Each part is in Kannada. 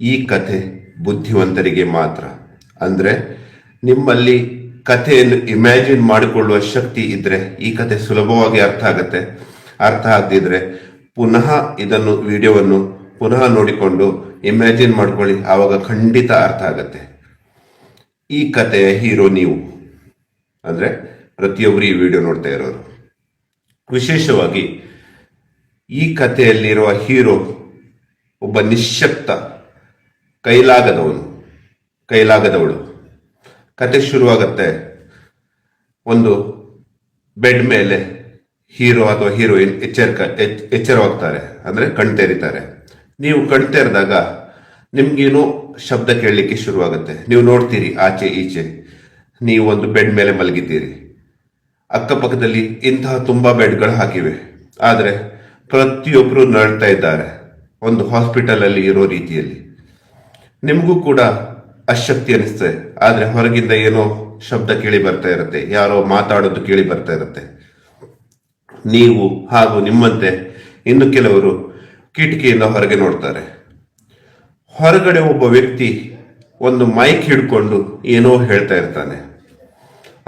ಈ ಕಥೆ ಬುದ್ಧಿವಂತರಿಗೆ ಮಾತ್ರ. ಅಂದರೆ ನಿಮ್ಮಲ್ಲಿ ಕಥೆಯನ್ನು ಇಮ್ಯಾಜಿನ್ ಮಾಡಿಕೊಳ್ಳುವ ಶಕ್ತಿ ಇದ್ದರೆ ಈ ಕಥೆ ಸುಲಭವಾಗಿ ಅರ್ಥ ಆಗತ್ತೆ. ಅರ್ಥ ಆಗದಿದ್ರೆ ಪುನಃ ಇದನ್ನು, ವಿಡಿಯೋವನ್ನು ಪುನಃ ನೋಡಿಕೊಂಡು ಇಮ್ಯಾಜಿನ್ ಮಾಡ್ಕೊಳ್ಳಿ, ಆವಾಗ ಖಂಡಿತ ಅರ್ಥ ಆಗತ್ತೆ. ಈ ಕಥೆಯ ಹೀರೋ ನೀವು. ಅಂದ್ರೆ ಪ್ರತಿಯೊಬ್ಬರು ಈ ವಿಡಿಯೋ ನೋಡ್ತಾ ಇರೋರು. ವಿಶೇಷವಾಗಿ ಈ ಕಥೆಯಲ್ಲಿರುವ ಹೀರೋ ಒಬ್ಬ ನಿಶ್ಶಕ್ತ ಕೈಲಾಗದವನು, ಕೈಲಾಗದವಳು. ಕತೆ ಶುರುವಾಗತ್ತೆ. ಒಂದು ಬೆಡ್ ಮೇಲೆ ಹೀರೋ ಅಥವಾ ಹೀರೋಯಿನ್ ಎಚ್ಚರಿಕ, ಎಚ್- ಎಚ್ಚರವಾಗ್ತಾರೆ, ಅಂದರೆ ಕಣ್ ತೆರಿತಾರೆ. ನೀವು ಕಣ್ ತೆರೆದಾಗ ನಿಮ್ಗೇನೋ ಶಬ್ದ ಕೇಳಲಿಕ್ಕೆ ಶುರುವಾಗುತ್ತೆ. ನೀವು ನೋಡ್ತೀರಿ ಆಚೆ, ಈಚೆ. ನೀವು ಒಂದು ಬೆಡ್ ಮೇಲೆ ಮಲಗಿದ್ದೀರಿ. ಅಕ್ಕಪಕ್ಕದಲ್ಲಿ ಇಂತಹ ತುಂಬ ಬೆಡ್ಗಳು ಹಾಕಿವೆ. ಆದರೆ ಪ್ರತಿಯೊಬ್ಬರು ನಡ್ತಾ ಇದ್ದಾರೆ. ಒಂದು ಹಾಸ್ಪಿಟಲಲ್ಲಿ ಇರೋ ರೀತಿಯಲ್ಲಿ. ನಿಮಗೂ ಕೂಡ ಅಶಕ್ತಿ ಅನಿಸ್ತದೆ ಆದ್ರೆ ಹೊರಗಿಂದ ಏನೋ ಶಬ್ದ ಕೇಳಿ ಬರ್ತಾ ಇರುತ್ತೆ. ಯಾರೋ ಮಾತಾಡೋದು ಕೇಳಿ ಬರ್ತಾ ಇರುತ್ತೆ. ನೀವು ಹಾಗೂ ನಿಮ್ಮಂತೆ ಇನ್ನು ಕೆಲವರು ಕಿಟಕಿಯಿಂದ ಹೊರಗೆ ನೋಡ್ತಾರೆ. ಹೊರಗಡೆ ಒಬ್ಬ ವ್ಯಕ್ತಿ ಒಂದು ಮೈಕ್ ಹಿಡ್ಕೊಂಡು ಏನೋ ಹೇಳ್ತಾ ಇರ್ತಾನೆ.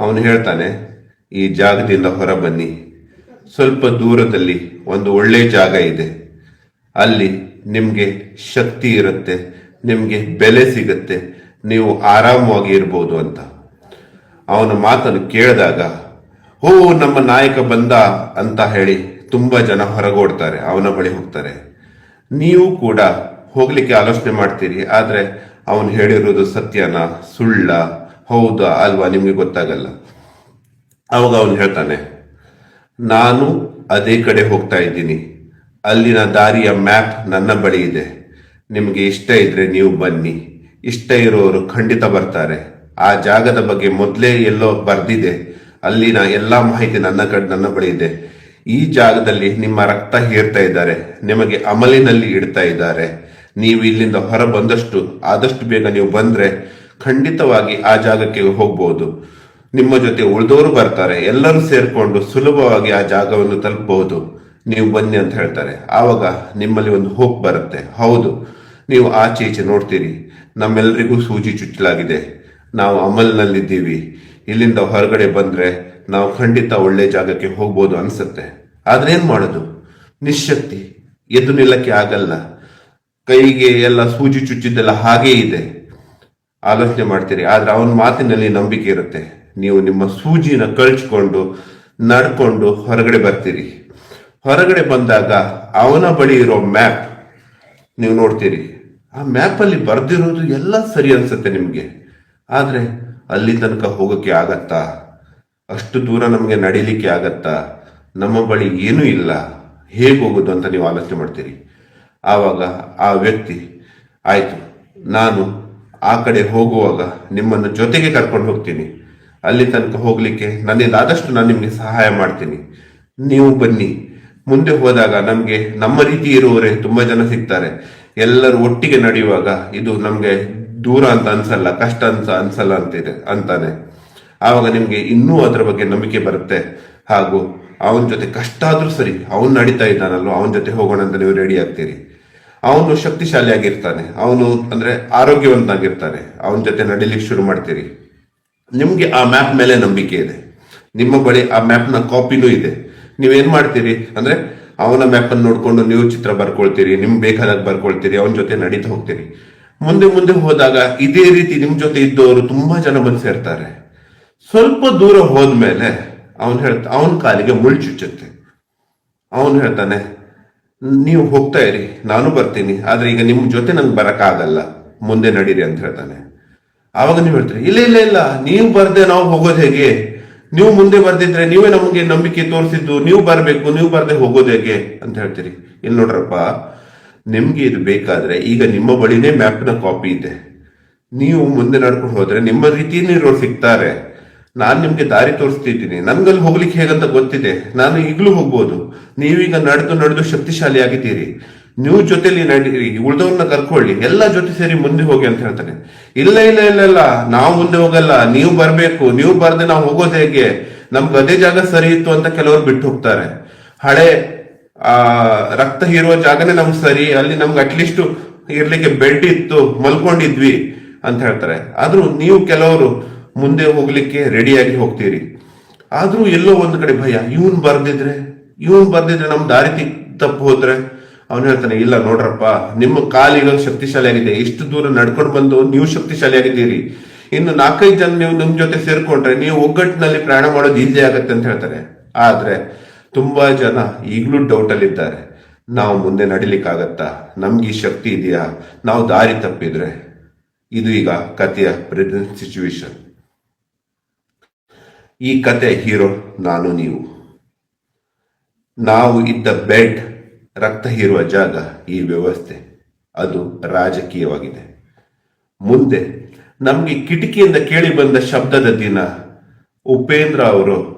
ಅವನು ಹೇಳ್ತಾನೆ, ಈ ಜಾಗದಿಂದ ಹೊರ ಬನ್ನಿ ಸ್ವಲ್ಪ ದೂರದಲ್ಲಿ ಒಂದು ಒಳ್ಳೆ ಜಾಗ ಇದೆ. ಅಲ್ಲಿ ನಿಮಗೆ ಶಕ್ತಿ ಇರುತ್ತೆ. ನಿಮ್ಗೆ ಬೆಲೆ ಸಿಗುತ್ತೆ, ನೀವು ಆರಾಮವಾಗಿ ಇರ್ಬೋದು ಅಂತ. ಅವನ ಮಾತನ್ನು ಕೇಳಿದಾಗ ಓ ನಮ್ಮ ನಾಯಕ ಬಂದ ಅಂತ ಹೇಳಿ ತುಂಬ ಜನ ಹೊರಗೋಡ್ತಾರೆ, ಅವನ ಬಳಿ ಹೋಗ್ತಾರೆ. ನೀವು ಕೂಡ ಹೋಗ್ಲಿಕ್ಕೆ ಆಲೋಚನೆ ಮಾಡ್ತೀರಿ, ಆದ್ರೆ ಅವನು ಹೇಳಿರೋದು ಸತ್ಯನ, ಸುಳ್ಳ, ಹೌದಾ, ಅಲ್ವಾ, ನಿಮ್ಗೆ ಗೊತ್ತಾಗಲ್ಲ. ಅವಾಗ ಅವನು ಹೇಳ್ತಾನೆ, ನಾನು ಅದೇ ಕಡೆ ಹೋಗ್ತಾ ಇದ್ದೀನಿ, ಅಲ್ಲಿನ ದಾರಿಯ ಮ್ಯಾಪ್ ನನ್ನ ಬಳಿ ಇದೆ. ನಿಮಗೆ ಇಷ್ಟ ಇದ್ರೆ ನೀವು ಬನ್ನಿ. ಇಷ್ಟ ಇರೋರು ಖಂಡಿತ ಬರ್ತಾರೆ. ಆ ಜಾಗದ ಬಗ್ಗೆ ಮೊದಲೇ ಎಲ್ಲೋ ಬರ್ದಿದೆ. ಅಲ್ಲಿನ ಎಲ್ಲಾ ಮಾಹಿತಿ ನನ್ನ ಕಡೆ, ನನ್ನ ಬಳಿ ಇದೆ. ಈ ಜಾಗದಲ್ಲಿ ನಿಮ್ಮ ರಕ್ತ ಹೀರ್ತಾ ಇದ್ದಾರೆ. ನಿಮಗೆ ಅಮಲಿನಲ್ಲಿ ಇಡ್ತಾ ಇದ್ದಾರೆ. ನೀವು ಇಲ್ಲಿಂದ ಹೊರ ಬಂದಷ್ಟು ಆದಷ್ಟು ಬೇಗ ನೀವು ಬಂದ್ರೆ ಖಂಡಿತವಾಗಿ ಆ ಜಾಗಕ್ಕೆ ಹೋಗ್ಬೋದು. ನಿಮ್ಮ ಜೊತೆ ಉಳಿದವರು ಬರ್ತಾರೆ. ಎಲ್ಲರೂ ಸೇರ್ಕೊಂಡು ಸುಲಭವಾಗಿ ಆ ಜಾಗವನ್ನು ತಲುಪಬಹುದು. ನೀವು ಬನ್ನಿ ಅಂತ ಹೇಳ್ತಾರೆ. ಆವಾಗ ನಿಮ್ಮಲ್ಲಿ ಒಂದು ಹೋಪ್ ಬರುತ್ತೆ. ಹೌದು. ನೀವು ಆಚೆ ಈಚೆ ನೋಡ್ತೀರಿ. ನಮ್ಮೆಲ್ಲರಿಗೂ ಸೂಜಿ ಚುಚ್ಚಲಾಗಿದೆ. ನಾವು ಅಮಲ್ನಲ್ಲಿದ್ದೀವಿ. ಇಲ್ಲಿಂದ ಹೊರಗಡೆ ಬಂದ್ರೆ ನಾವು ಖಂಡಿತ ಒಳ್ಳೆ ಜಾಗಕ್ಕೆ ಹೋಗ್ಬೋದು ಅನ್ಸುತ್ತೆ. ಆದ್ರೆ ಏನು ಮಾಡೋದು? ನಿಶಕ್ತಿ ಎದ್ದು ನಿಲ್ಲಕ್ಕೆ ಆಗಲ್ಲ. ಕೈಗೆ ಎಲ್ಲ ಸೂಜಿ ಚುಚ್ಚಿದ್ದೆಲ್ಲ ಹಾಗೇ ಇದೆ. ಆಲೋಚನೆ ಮಾಡ್ತೀರಿ. ಆದ್ರೆ ಅವನ ಮಾತಿನಲ್ಲಿ ನಂಬಿಕೆ ಇರುತ್ತೆ. ನೀವು ನಿಮ್ಮ ಸೂಜಿನ ಕಳ್ಚಿಕೊಂಡು, ನಡ್ಕೊಂಡು ಹೊರಗಡೆ ಬರ್ತೀರಿ. ಹೊರಗಡೆ ಬಂದಾಗ ಅವನ ಬಳಿ ಇರೋ ಮ್ಯಾಪ್ ನೀವು ನೋಡ್ತೀರಿ. ಆ ಮ್ಯಾಪ್ ಅಲ್ಲಿ ಬರ್ದಿರೋದು ಎಲ್ಲ ಸರಿ ಅನ್ಸುತ್ತೆ ನಿಮಗೆ. ಆದರೆ ಅಲ್ಲಿ ತನಕ ಹೋಗಕ್ಕೆ ಆಗತ್ತಾ? ಅಷ್ಟು ದೂರ ನಮಗೆ ನಡೀಲಿಕ್ಕೆ ಆಗತ್ತಾ? ನಮ್ಮ ಬಳಿ ಏನೂ ಇಲ್ಲ. ಹೇಗೆ ಹೋಗೋದು ಅಂತ ನೀವು ಆಲೋಚನೆ ಮಾಡ್ತೀರಿ. ಆವಾಗ ಆ ವ್ಯಕ್ತಿ, ಆಯ್ತು, ನಾನು ಆ ಕಡೆ ಹೋಗುವಾಗ ನಿಮ್ಮನ್ನು ಜೊತೆಗೆ ಕರ್ಕೊಂಡು ಹೋಗ್ತೀನಿ. ಅಲ್ಲಿ ತನಕ ಹೋಗಲಿಕ್ಕೆ ನನ್ನಿಂದ ಆದಷ್ಟು ನಾನು ನಿಮಗೆ ಸಹಾಯ ಮಾಡ್ತೀನಿ. ನೀವು ಬನ್ನಿ. ಮುಂದೆ ಹೋದಾಗ ನಮ್ಗೆ ನಮ್ಮ ರೀತಿ ಇರುವವರೇ ತುಂಬಾ ಜನ ಸಿಗ್ತಾರೆ. ಎಲ್ಲರೂ ಒಟ್ಟಿಗೆ ನಡೆಯುವಾಗ ಇದು ನಮ್ಗೆ ದೂರ ಅಂತ ಅನ್ಸಲ್ಲ, ಕಷ್ಟ ಅಂತ ಅನ್ಸಲ್ಲ ಅಂತಿದೆ, ಅಂತಾನೆ. ಆವಾಗ ನಿಮ್ಗೆ ಇನ್ನೂ ಅದರ ಬಗ್ಗೆ ನಂಬಿಕೆ ಬರುತ್ತೆ. ಹಾಗೂ ಅವನ ಜೊತೆ ಕಷ್ಟ ಆದ್ರೂ ಸರಿ, ಅವನು ನಡೀತಾ ಇದ್ದಾನಲ್ವ, ಅವನ ಜೊತೆ ಹೋಗೋಣ ಅಂತ ನೀವು ರೆಡಿ ಆಗ್ತೀರಿ. ಅವನು ಶಕ್ತಿಶಾಲಿಯಾಗಿರ್ತಾನೆ, ಅವನು ಅಂದ್ರೆ ಆರೋಗ್ಯವಂತಾಗಿರ್ತಾನೆ ಅವನ ಜೊತೆ ನಡೀಲಿಕ್ಕೆ ಶುರು ಮಾಡ್ತೀರಿ. ನಿಮ್ಗೆ ಆ ಮ್ಯಾಪ್ ಮೇಲೆ ನಂಬಿಕೆ ಇದೆ. ನಿಮ್ಮ ಬಳಿ ಆ ಮ್ಯಾಪ್ನ ಕಾಪಿನೂ ಇದೆ. ನೀವೇನ್ ಮಾಡ್ತೀರಿ? ಅಂದ್ರೆ ಅವನ ಮ್ಯಾಪ್ ಅನ್ನು ನೋಡ್ಕೊಂಡು ನೀವು ಚಿತ್ರ ಬರ್ಕೊಳ್ತೀರಿ, ನಿಮ್ ಬೇಕಾದಾಗ ಬರ್ಕೊಳ್ತೀರಿ, ಅವನ ಜೊತೆ ನಡೀತಾ ಹೋಗ್ತೀರಿ. ಮುಂದೆ ಮುಂದೆ ಹೋದಾಗ ಇದೇ ರೀತಿ ನಿಮ್ ಜೊತೆ ಇದ್ದವರು ತುಂಬಾ ಜನ ಬಂದು ಸೇರ್ತಾರೆ. ಸ್ವಲ್ಪ ದೂರ ಹೋದ್ಮೇಲೆ ಅವನ್ ಹೇಳ್ತಾ, ಅವನ ಕಾಲಿಗೆ ಮುಳ್ಳು ಚುಚ್ಚುತ್ತೆ. ಅವನು ಹೇಳ್ತಾನೆ, ನೀವು ಹೋಗ್ತಾ ಇರಿ, ನಾನು ಬರ್ತೀನಿ, ಆದ್ರೆ ಈಗ ನಿಮ್ ಜೊತೆ ನಂಗೆ ಬರಕ್ಕಾಗಲ್ಲ, ಮುಂದೆ ನಡೀರಿ ಅಂತ ಹೇಳ್ತಾನೆ. ಆವಾಗ ನೀವು ಹೇಳ್ತೀರಿ, ಇಲ್ಲ ಇಲ್ಲ ಇಲ್ಲ, ನೀವು ಬರ್ದೆ ನಾವು ಹೋಗೋದು ಹೇಗೆ? ನೀವು ಮುಂದೆ ಬರ್ದಿದ್ರೆ ನೀವೇ ನಮಗೆ ನಂಬಿಕೆ ತೋರಿಸಿದ್ದು, ನೀವು ಬರಬೇಕು, ನೀವು ಬರದೆ ಹೋಗೋದು ಹೇಗೆ ಅಂತ ಹೇಳ್ತೀರಿ. ಇಲ್ಲಿ ನೋಡ್ರಪ್ಪ, ನಿಮ್ಗೆ ಇದು ಬೇಕಾದ್ರೆ ಈಗ ನಿಮ್ಮ ಬಳಿನೇ ಮ್ಯಾಪ್ನ ಕಾಪಿ ಇದೆ. ನೀವು ಮುಂದೆ ನಡ್ಕೊಂಡು ಹೋದ್ರೆ ನಿಮ್ಮ ರೀತಿಯಲ್ಲಿ ಇರೋರು ಸಿಗ್ತಾರೆ. ನಾನು ನಿಮ್ಗೆ ದಾರಿ ತೋರಿಸ್ತಿದ್ದೀನಿ. ನನ್ಗಲ್ಲಿ ಹೋಗ್ಲಿಕ್ಕೆ ಹೇಗಂತ ಗೊತ್ತಿದೆ. ನಾನು ಈಗಲೂ ಹೋಗ್ಬೋದು. ನೀವೀಗ ನಡೆದು ನಡೆದು ಶಕ್ತಿಶಾಲಿ ಆಗಿದ್ದೀರಿ ನೀವು ಜೊತೆಲಿ ನಡೀರಿ ಉಳಿದವ್ರನ್ನ ಕರ್ಕೊಳ್ಳಿ. ಎಲ್ಲ ಜೊತೆ ಸೇರಿ ಮುಂದೆ ಹೋಗಿ ಅಂತ ಹೇಳ್ತಾನೆ. ಇಲ್ಲ ಇಲ್ಲ ಇಲ್ಲ ಇಲ್ಲ. ನಾವು ಮುಂದೆ ಹೋಗಲ್ಲ. ನೀವು ಬರ್ಬೇಕು. ನೀವು ಬರ್ದೆ ನಾವು ಹೋಗೋದು ಹೇಗೆ? ನಮ್ಗೆ ಅದೇ ಜಾಗ ಸರಿ ಇತ್ತು ಅಂತ ಕೆಲವರು ಬಿಟ್ಟು ಹೋಗ್ತಾರೆ. ಹಳೆ, ಆ, ರಕ್ತ ಹೀರುವ ಜಾಗನೇ ನಮ್ಗೆ ಸರಿ. ಅಲ್ಲಿ ನಮ್ಗೆ ಅಟ್ಲೀಸ್ಟ್ ಇರ್ಲಿಕ್ಕೆ ಬೆಡ್ ಇತ್ತು, ಮಲ್ಕೊಂಡಿದ್ವಿ ಅಂತ ಹೇಳ್ತಾರೆ. ಆದ್ರೂ ನೀವು ಕೆಲವರು ಮುಂದೆ ಹೋಗ್ಲಿಕ್ಕೆ ರೆಡಿಯಾಗಿ ಹೋಗ್ತೀರಿ. ಆದ್ರೂ ಎಲ್ಲೋ ಒಂದ್ ಕಡೆ ಭಯ. ಇವನ್ ಬರ್ದಿದ್ರೆ ಇವನ್ ಬರ್ದಿದ್ರೆ ನಮ್ ದಾರಿ ತಪ್ಪು ಹೋದ್ರೆ. ಅವನು ಹೇಳ್ತಾನೆ, ಇಲ್ಲ, ನೋಡ್ರಪ್ಪ, ನಿಮ್ಮ ಕಾಲು ಶಕ್ತಿಶಾಲಿ ಆಗಿದೆ ಇಷ್ಟು ದೂರ ನಡ್ಕೊಂಡು ಬಂದು ನೀವು ಶಕ್ತಿಶಾಲಿ ಆಗಿದ್ದೀರಿ ಇನ್ನು ನಾಲ್ಕೈದು ಜನ ನೀವು ನಿಮ್ ಜೊತೆ ಸೇರ್ಕೊಂಡ್ರೆ ನೀವು ಒಗ್ಗಟ್ಟಿನಲ್ಲಿ ಪ್ರಯಾಣ ಮಾಡೋದು ಈಸಿ ಆಗತ್ತೆ ಅಂತ ಹೇಳ್ತಾರೆ. ಆದ್ರೆ ತುಂಬಾ ಜನ ಈಗಲೂ ಡೌಟ್ ಅಲ್ಲಿ ಇದ್ದಾರೆ ನಾವು ಮುಂದೆ ನಡಿಲಿಕ್ಕಾಗತ್ತಾ? ನಮ್ಗೆ ಈ ಶಕ್ತಿ ಇದೆಯಾ? ನಾವು ದಾರಿ ತಪ್ಪಿದ್ರೆ ಇದು ಈಗ ಕಥೆಯ ಪ್ರೆಸೆಂಟ್ ಸಿಚುವೇಶನ್ ಈ ಕತೆ ಹೀರೋ, ನಾನು, ನೀವು. ನಾವು ಇದ್ದ ಬೆಡ್ ರಕ್ತ ಹೀರುವ ಜಾಗ ಈ ವ್ಯವಸ್ಥೆ. ಅದು ರಾಜಕೀಯವಾಗಿದೆ. ಮುಂದೆ ನಮಗೆ ಕಿಟಕಿಯಿಂದ ಕೇಳಿ ಬಂದ ಶಬ್ದದ ದಿನ. ಉಪೇಂದ್ರ ಅವರು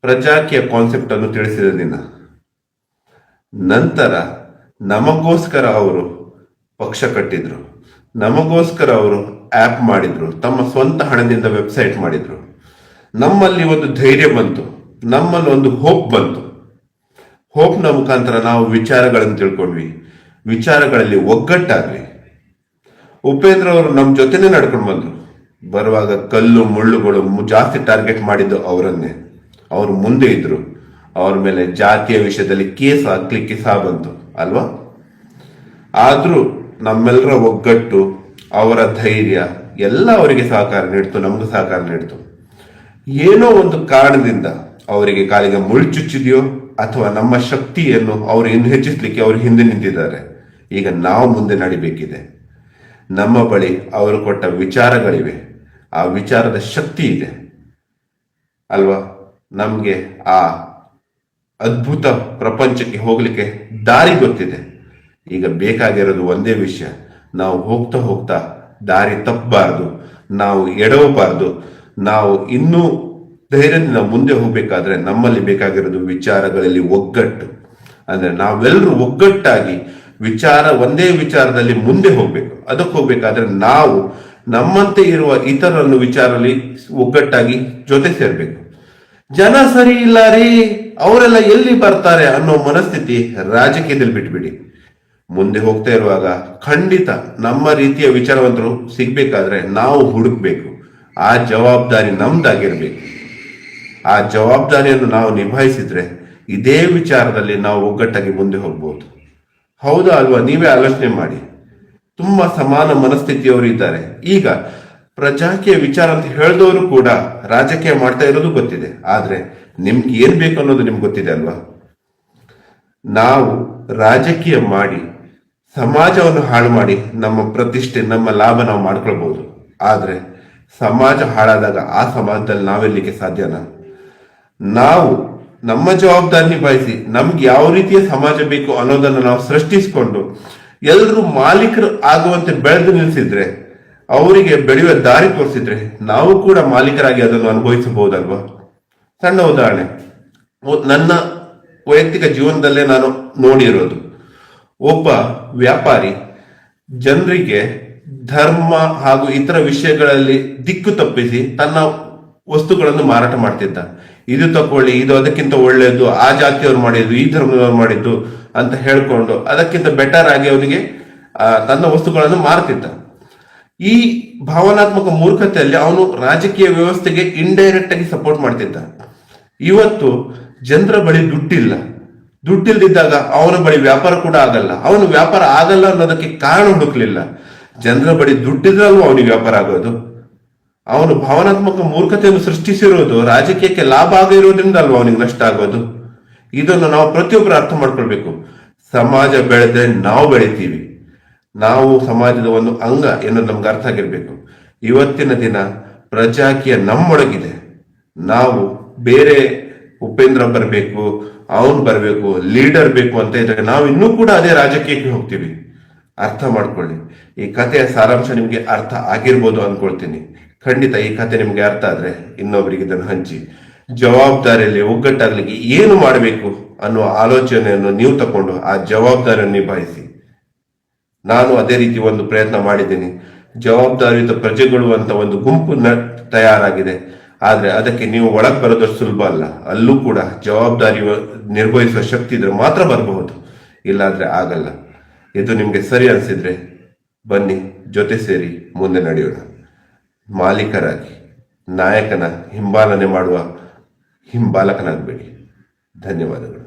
ಪ್ರಜಾಕೀಯ ಕಾನ್ಸೆಪ್ಟ್ ಅನ್ನು ತಿಳಿಸಿದ ದಿನ. ನಂತರ ನಮಗೋಸ್ಕರ ಅವರು ಪಕ್ಷ ಕಟ್ಟಿದ್ರು. ನಮಗೋಸ್ಕರ ಅವರು ಆಪ್ ಮಾಡಿದ್ರು. ತಮ್ಮ ಸ್ವಂತ ಹಣದಿಂದ ವೆಬ್ಸೈಟ್ ಮಾಡಿದ್ರು. ನಮ್ಮಲ್ಲಿ ಒಂದು ಧೈರ್ಯ ಬಂತು. ನಮ್ಮಲ್ಲಿ ಒಂದು ಹೋಪ್ ಬಂತು. ಹೋಪ್ನ ಮುಖಾಂತರ ನಾವು ವಿಚಾರಗಳನ್ನು ತಿಳ್ಕೊಂಡ್ವಿ. ವಿಚಾರಗಳಲ್ಲಿ ಒಗ್ಗಟ್ಟಾಗ್ಲಿ ಉಪೇಂದ್ರ ಅವರು ನಮ್ಮ ಜೊತೆನೆ ನಡ್ಕೊಂಡು ಬಂದ್ರು. ಬರುವಾಗ ಕಲ್ಲು, ಮುಳ್ಳುಗಳು ಜಾಸ್ತಿ ಟಾರ್ಗೆಟ್ ಮಾಡಿದ್ದು ಅವರನ್ನೇ. ಅವರು ಮುಂದೆ ಇದ್ರು. ಅವ್ರ ಮೇಲೆ ಜಾತಿಯ ವಿಷಯದಲ್ಲಿ ಕೇಸ್ ಹಾಕ್ಲಿಕ್ಕೆ ಸಹ ಬಂತು, ಅಲ್ವಾ? ಆದರೂ ನಮ್ಮೆಲ್ಲರ ಒಗ್ಗಟ್ಟು, ಅವರ ಧೈರ್ಯ ಎಲ್ಲ ಅವರಿಗೆ ಸಹಕಾರ ನೀಡ್ತು, ನಮಗೂ ಸಹಕಾರ ನೀಡ್ತು. ಏನೋ ಒಂದು ಕಾರಣದಿಂದ ಅವರಿಗೆ ಕಾಲಿಗೆ ಮುಳ್ಳು ಚುಚ್ಚಿದೆಯೋ ಅಥವಾ ನಮ್ಮ ಶಕ್ತಿಯನ್ನು ಅವರು ಇನ್ನು ಹೆಚ್ಚಿಸಲಿಕ್ಕೆ ಅವರು ಹಿಂದೆ ನಿಂತಿದ್ದಾರೆ. ಈಗ ನಾವು ಮುಂದೆ ನಡಿಬೇಕಿದೆ. ನಮ್ಮ ಬಳಿ ಅವರು ಕೊಟ್ಟ ವಿಚಾರಗಳಿವೆ. ಆ ವಿಚಾರದ ಶಕ್ತಿ ಇದೆ. ಅಲ್ವಾ? ನಮಗೆ ಆ ಅದ್ಭುತ ಪ್ರಪಂಚಕ್ಕೆ ಹೋಗಲಿಕ್ಕೆ ದಾರಿ ಗೊತ್ತಿದೆ. ಈಗ ಬೇಕಾಗಿರೋದು ಒಂದೇ ವಿಷಯ. ನಾವು ಹೋಗ್ತಾ ಹೋಗ್ತಾ ದಾರಿ ತಪ್ಪಬಾರ್ದು. ನಾವು ಎಡವಬಾರ್ದು. ನಾವು ಇನ್ನೂ ಧೈರ್ಯದಿಂದ ಮುಂದೆ ಹೋಗ್ಬೇಕಾದ್ರೆ ನಮ್ಮಲ್ಲಿ ಬೇಕಾಗಿರೋದು ವಿಚಾರಗಳಲ್ಲಿ ಒಗ್ಗಟ್ಟು. ಅಂದ್ರೆ ನಾವೆಲ್ಲರೂ ಒಗ್ಗಟ್ಟಾಗಿ ವಿಚಾರ, ಒಂದೇ ವಿಚಾರದಲ್ಲಿ ಮುಂದೆ ಹೋಗ್ಬೇಕು. ಅದಕ್ಕೆ ಹೋಗ್ಬೇಕಾದ್ರೆ ನಾವು ನಮ್ಮಂತೆ ಇರುವ ಇತರರನ್ನು ವಿಚಾರದಲ್ಲಿ ಒಗ್ಗಟ್ಟಾಗಿ ಜೊತೆ ಸೇರ್ಬೇಕು. ಜನ ಸರಿ ಇಲ್ಲ ರೀ, ಅವರೆಲ್ಲ ಎಲ್ಲಿ ಬರ್ತಾರೆ ಅನ್ನೋ ಮನಸ್ಥಿತಿ ರಾಜಕೀಯದಲ್ಲಿ ಬಿಟ್ಬಿಡಿ. ಮುಂದೆ ಹೋಗ್ತಾ ಇರುವಾಗ ಖಂಡಿತ ನಮ್ಮ ರೀತಿಯ ವಿಚಾರವಂತರು ಸಿಗ್ಬೇಕಾದ್ರೆ ನಾವು ಹುಡುಕ್ಬೇಕು. ಆ ಜವಾಬ್ದಾರಿ ನಮ್ದಾಗಿರ್ಬೇಕು. ಆ ಜವಾಬ್ದಾರಿಯನ್ನು ನಾವು ನಿಭಾಯಿಸಿದ್ರೆ ಇದೇ ವಿಚಾರದಲ್ಲಿ ನಾವು ಒಗ್ಗಟ್ಟಾಗಿ ಮುಂದೆ ಹೋಗ್ಬೋದು. ಹೌದಾ ಅಲ್ವಾ? ನೀವೇ ಆಲೋಚನೆ ಮಾಡಿ. ತುಂಬಾ ಸಮಾನ ಮನಸ್ಥಿತಿಯವರು ಇದ್ದಾರೆ. ಈಗ ಪ್ರಜಾಕೀಯ ವಿಚಾರ ಅಂತ ಹೇಳಿದವರು ಕೂಡ ರಾಜಕೀಯ ಮಾಡ್ತಾ ಇರೋದು ಗೊತ್ತಿದೆ. ಆದ್ರೆ ನಿಮ್ಗೆ ಏನ್ ಬೇಕು ಅನ್ನೋದು ನಿಮ್ಗೆ ಗೊತ್ತಿದೆ ಅಲ್ವಾ? ನಾವು ರಾಜಕೀಯ ಮಾಡಿ ಸಮಾಜವನ್ನು ಹಾಳು ಮಾಡಿ ನಮ್ಮ ಪ್ರತಿಷ್ಠೆ, ನಮ್ಮ ಲಾಭ ನಾವು ಮಾಡ್ಕೊಳ್ಬಹುದು ಆದ್ರೆ ಸಮಾಜ ಹಾಳಾದಾಗ ಆ ಸಮಾಜದಲ್ಲಿ ನಾವೆಲ್ಲಿಗೆ ಸಾಧ್ಯನಾ? ನಾವು ನಮ್ಮ ಜವಾಬ್ದಾರಿ ನಿಭಾಯಿಸಿ ನಮ್ಗೆ ಯಾವ ರೀತಿಯ ಸಮಾಜ ಬೇಕು ಅನ್ನೋದನ್ನ ನಾವು ಸೃಷ್ಟಿಸಿಕೊಂಡು ಎಲ್ಲರೂ ಮಾಲೀಕರು ಆಗುವಂತೆ ಬೆಳೆದು ನಿಲ್ಲಿಸಿದ್ರೆ ಅವರಿಗೆ ಬೆಳೆಯುವ ದಾರಿ ತೋರಿಸಿದ್ರೆ ನಾವು ಕೂಡ ಮಾಲೀಕರಾಗಿ ಅದನ್ನು ಅನುಭವಿಸಬಹುದಲ್ವಾ? ಸಣ್ಣ ಉದಾಹರಣೆ. ನನ್ನ ವೈಯಕ್ತಿಕ ಜೀವನದಲ್ಲೇ ನಾನು ನೋಡಿರೋದು. ಒಬ್ಬ ವ್ಯಾಪಾರಿ ಜನರಿಗೆ ಧರ್ಮ ಹಾಗೂ ಇತರ ವಿಷಯಗಳಲ್ಲಿ ದಿಕ್ಕು ತಪ್ಪಿಸಿ ತನ್ನ ವಸ್ತುಗಳನ್ನು ಮಾರಾಟ ಮಾಡ್ತಿದ್ದ. ಇದು ತಕೊಳ್ಳಿ, ಇದು ಅದಕ್ಕಿಂತ ಒಳ್ಳೆಯದು, ಆ ಜಾತಿಯವ್ರು ಮಾಡಿದ್ದು, ಈ ಧರ್ಮದವ್ರು ಮಾಡಿದ್ದು ಅಂತ ಹೇಳ್ಕೊಂಡು ಅದಕ್ಕಿಂತ ಬೆಟರ್ ಆಗಿ ಅವನಿಗೆ ತನ್ನ ವಸ್ತುಗಳನ್ನು ಮಾರ್ತಿದ್ದ. ಈ ಭಾವನಾತ್ಮಕ ಮೂರ್ಖತೆಯಲ್ಲಿ ಅವನು ರಾಜಕೀಯ ವ್ಯವಸ್ಥೆಗೆ ಇಂಡೈರೆಕ್ಟ್ ಆಗಿ ಸಪೋರ್ಟ್ ಮಾಡ್ತಿದ್ದ. ಇವತ್ತು ಜನರ ಬಳಿ ದುಡ್ಡಿಲ್ಲ. ದುಡ್ಡಿಲ್ದಿದ್ದಾಗ ಅವನ ಬಳಿ ವ್ಯಾಪಾರ ಕೂಡ ಆಗಲ್ಲ. ಅವನು ವ್ಯಾಪಾರ ಆಗಲ್ಲ ಅನ್ನೋದಕ್ಕೆ ಕಾರಣ ಹುಡುಕ್ಲಿಲ್ಲ. ಜನರ ಬಳಿ ದುಡ್ಡಿದ್ರಲ್ವ ಅವನಿಗೆ ವ್ಯಾಪಾರ ಆಗೋದು? ಅವನು ಭಾವನಾತ್ಮಕ ಮೂರ್ಖತೆಯನ್ನು ಸೃಷ್ಟಿಸಿರೋದು ರಾಜಕೀಯಕ್ಕೆ ಲಾಭ ಆಗಿರುವುದರಿಂದ ಅಲ್ವಾ ಅವನಿಗೆ ನಷ್ಟ ಆಗೋದು? ಇದನ್ನು ನಾವು ಪ್ರತಿಯೊಬ್ಬರು ಅರ್ಥ ಮಾಡ್ಕೊಳ್ಬೇಕು. ಸಮಾಜ ಬೆಳೆದ್ರೆ ನಾವು ಬೆಳಿತೀವಿ. ನಾವು ಸಮಾಜದ ಒಂದು ಅಂಗ ಎನ್ನುವುದು ನಮ್ಗೆ ಅರ್ಥ ಆಗಿರ್ಬೇಕು. ಇವತ್ತಿನ ದಿನ ಪ್ರಜಾಕೀಯ ನಮ್ಮೊಳಗಿದೆ. ನಾವು ಬೇರೆ ಉಪೇಂದ್ರ ಬರಬೇಕು, ಅವನು ಬರಬೇಕು, ಲೀಡರ್ ಬೇಕು ಅಂತ ಇದ್ರೆ ನಾವು ಇನ್ನೂ ಕೂಡ ಅದೇ ರಾಜಕೀಯಕ್ಕೆ ಹೋಗ್ತೀವಿ. ಅರ್ಥ ಮಾಡ್ಕೊಳ್ಳಿ. ಈ ಕಥೆಯ ಸಾರಾಂಶ ನಿಮ್ಗೆ ಅರ್ಥ ಆಗಿರ್ಬೋದು ಅನ್ಕೊಳ್ತೀನಿ ಖಂಡಿತ ಈ ಕಥೆ ನಿಮ್ಗೆ ಅರ್ಥ ಆದ್ರೆ ಇನ್ನೊಬ್ಬರಿಗೆ ಇದನ್ನು ಹಂಚಿ. ಜವಾಬ್ದಾರಿಯಲ್ಲಿ ಒಗ್ಗಟ್ಟಾಗ್ಲಿಕ್ಕೆ ಏನು ಮಾಡಬೇಕು ಅನ್ನುವ ಆಲೋಚನೆಯನ್ನು ನೀವು ತಕೊಂಡು ಆ ಜವಾಬ್ದಾರಿಯನ್ನು ನಿಭಾಯಿಸಿ. ನಾನು ಅದೇ ರೀತಿ ಒಂದು ಪ್ರಯತ್ನ ಮಾಡಿದ್ದೀನಿ. ಜವಾಬ್ದಾರಿಯುತ ಪ್ರಜೆಗಳು ಅಂತ ಒಂದು ಗುಂಪು ತಯಾರಾಗಿದೆ. ಆದ್ರೆ ಅದಕ್ಕೆ ನೀವು ಒಳಗೆ ಬರೋದಷ್ಟು ಸುಲಭ ಅಲ್ಲ. ಅಲ್ಲೂ ಕೂಡ ಜವಾಬ್ದಾರಿ ನಿರ್ವಹಿಸುವ ಶಕ್ತಿ ಇದ್ರೆ ಮಾತ್ರ ಬರಬಹುದು. ಇಲ್ಲಾಂದ್ರೆ ಆಗಲ್ಲ. ಇದು ನಿಮ್ಗೆ ಸರಿ ಅನ್ಸಿದ್ರೆ ಬನ್ನಿ, ಜೊತೆ ಸೇರಿ ಮುಂದೆ ನಡೆಯೋಣ. ಮಾಲೀಕರಾಗಿ ನಾಯಕನ ಹಿಂಬಾಲನೆ ಮಾಡುವ ಹಿಂಬಾಲಕನಾಗಬೇಡಿ. ಧನ್ಯವಾದಗಳು.